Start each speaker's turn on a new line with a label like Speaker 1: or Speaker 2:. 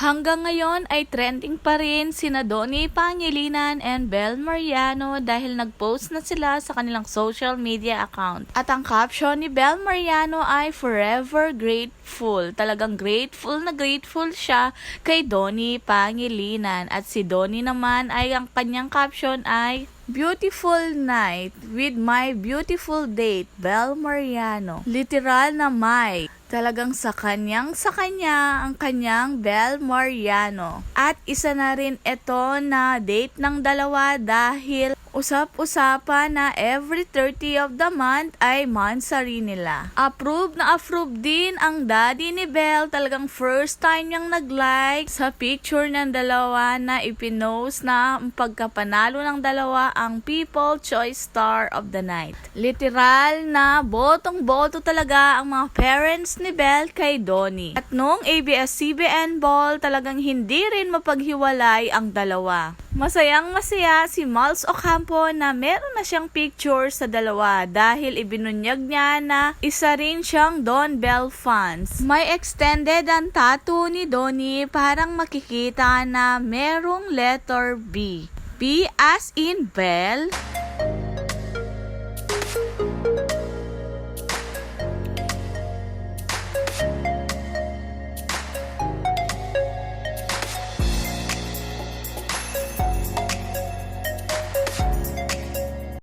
Speaker 1: Hanggang ngayon ay trending pa rin sina Donnie Pangilinan and Bel Mariano dahil nag-post na sila sa kanilang social media account. At ang caption ni Bel Mariano ay forever grateful. Talagang grateful na grateful siya kay Donnie Pangilinan. At si Donnie naman ay ang kanyang caption ay Beautiful night with my beautiful date, Bel Mariano. Literal na may. Talagang sa kanyang sa kanya ang kanyang Bel Mariano. At isa na rin ito na date ng dalawa dahil usap-usapan na every 30 of the month ay mansari nila. Approve na approve din ang daddy ni Belle. Talagang first time niyang nag-like sa picture ng dalawa na ipinost na pagkapanalo ng dalawa ang People Choice Star of the Night. Literal na botong-boto talaga ang mga parents ni Belle kay Donnie. At nung ABS-CBN Ball, talagang hindi rin mapaghiwalay ang dalawa. Masayang masaya si Miles Ocampo na meron na siyang picture sa dalawa dahil ibinunyag niya na isa rin siyang Don Bell fans. May extended ang tattoo ni Donnie parang makikita na merong letter B. B as in Bell,